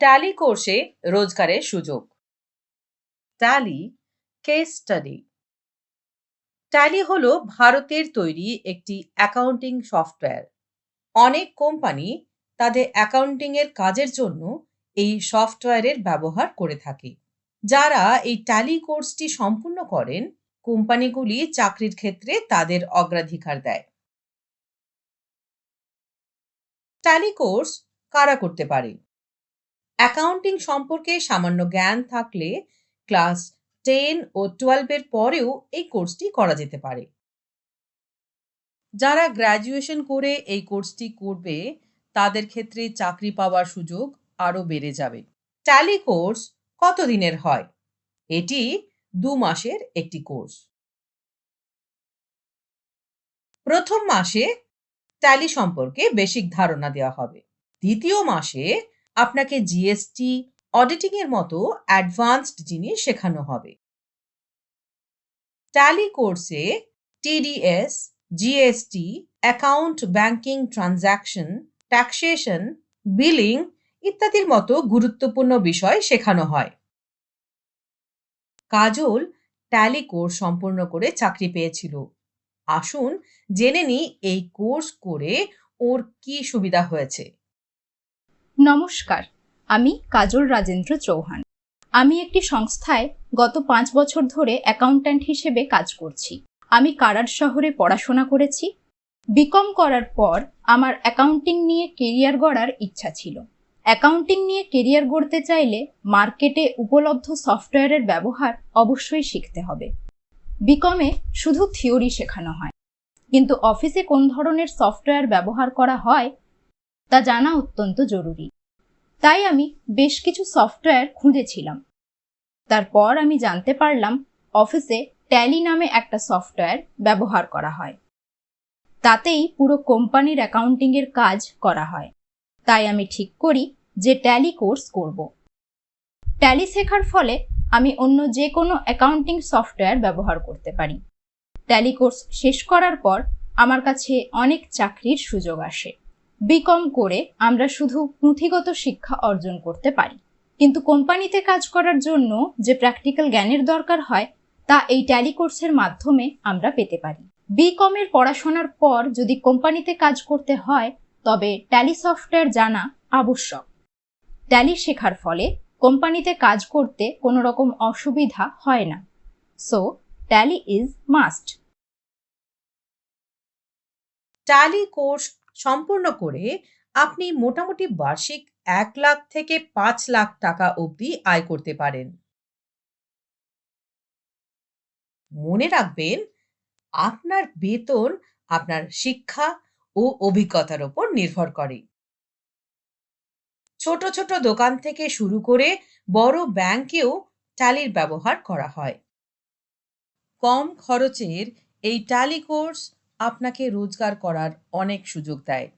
Tally কোর্সে রোজগারের সুযোগ। ট্যালি কেস স্টাডি ট্যালি হলো ভারতের তৈরি একটি অ্যাকাউন্টিং সফটওয়্যার অনেক কোম্পানি তাদের অ্যাকাউন্টিং এর কাজের জন্য এই সফটওয়্যারের ব্যবহার করে থাকে। যারা এই ট্যালি কোর্সটি সম্পূর্ণ করেন কোম্পানিগুলি চাকরির ক্ষেত্রে তাদের অগ্রাধিকার দেয়। ট্যালি কোর্স কারা করতে পারে? অ্যাকাউন্টিং সম্পর্কে সামান্য জ্ঞান থাকলে ক্লাস টেন ও টুয়েলভের পরেও এই কোর্সটি করা যেতে পারে। যারা গ্র্যাজুয়েশন করে এই কোর্সটি করবে, তাদের ক্ষেত্রে চাকরি পাওয়ার সুযোগ আরও বেড়ে যাবে। ট্যালি কোর্স কত দিনের হয়? এটি দু মাসের একটি কোর্স। প্রথম মাসে ট্যালি সম্পর্কে বেসিক ধারণা দেওয়া হবে। দ্বিতীয় মাসে আপনাকে জিএসটি অডিটিং এর মতো অ্যাডভান্সড জিনিস শেখানো হবে। ট্যালি কোর্সে TDS GST account banking transaction taxation billing ইত্যাদির মতো গুরুত্বপূর্ণ বিষয় শেখানো হয়। কাজল ট্যালি কোর্স সম্পূর্ণ করে চাকরি পেয়েছিল। আসুন জেনে নিই এই কোর্স করে ওর কি সুবিধা হয়েছে। নমস্কার, আমি কাজল রাজেন্দ্র চৌহান। আমি একটি সংস্থায় গত পাঁচ বছর ধরে অ্যাকাউন্ট্যান্ট হিসেবে কাজ করছি। আমি কারার শহরে পড়াশোনা করেছি। বিকম করার পর আমার অ্যাকাউন্টিং নিয়ে কেরিয়ার গড়ার ইচ্ছা ছিল। অ্যাকাউন্টিং নিয়ে কেরিয়ার গড়তে চাইলে মার্কেটে উপলব্ধ সফটওয়্যারের ব্যবহার অবশ্যই শিখতে হবে। বিকমে শুধু থিওরি শেখানো হয়, কিন্তু অফিসে কোন ধরনের সফটওয়্যার ব্যবহার করা হয় তা জানা অত্যন্ত জরুরি। তাই আমি বেশ কিছু সফটওয়্যার খুঁজেছিলাম। তারপর আমি জানতে পারলাম অফিসে ট্যালি নামে একটা সফটওয়্যার ব্যবহার করা হয়। তাতেই পুরো কোম্পানির অ্যাকাউন্টিংয়ের কাজ করা হয়। তাই আমি ঠিক করি যে ট্যালি কোর্স করব। ট্যালি শেখার ফলে আমি অন্য যে কোনো অ্যাকাউন্টিং সফটওয়্যার ব্যবহার করতে পারি। ট্যালি কোর্স শেষ করার পর আমার কাছে অনেক চাকরির সুযোগ আসে। বিকম করে আমরা শুধু পুঁথিগত শিক্ষা অর্জন করতে পারি। কিন্তু কোম্পানিতে কাজ করার জন্য যে প্র্যাকটিক্যাল জ্ঞানের দরকার হয়, তা এই ট্যালি কোর্সের মাধ্যমে আমরা পেতে পারি। বিকমের পড়াশোনার পর যদি কোম্পানিতে কাজ করতে হয়, তবে ট্যালি সফটওয়্যার জানা আবশ্যক। ট্যালি শেখার ফলে কোম্পানিতে কাজ করতে কোনো রকম অসুবিধা হয় না। So Tally is must. Tally course সম্পূর্ণ করে আপনি মোটামুটি বার্ষিক এক লাখ থেকে পাঁচ লাখ টাকা অবধি আয় করতে পারেন। মনে রাখবেন, আপনার বেতন আপনার শিক্ষা ও অভিজ্ঞতার উপর নির্ভর করে। ছোট ছোট দোকান থেকে শুরু করে বড় ব্যাংকেও ট্যালির ব্যবহার করা হয়। কম খরচের এই ট্যালি কোর্স আপনাকে রোজগার করার অনেক সুযোগ দেয়।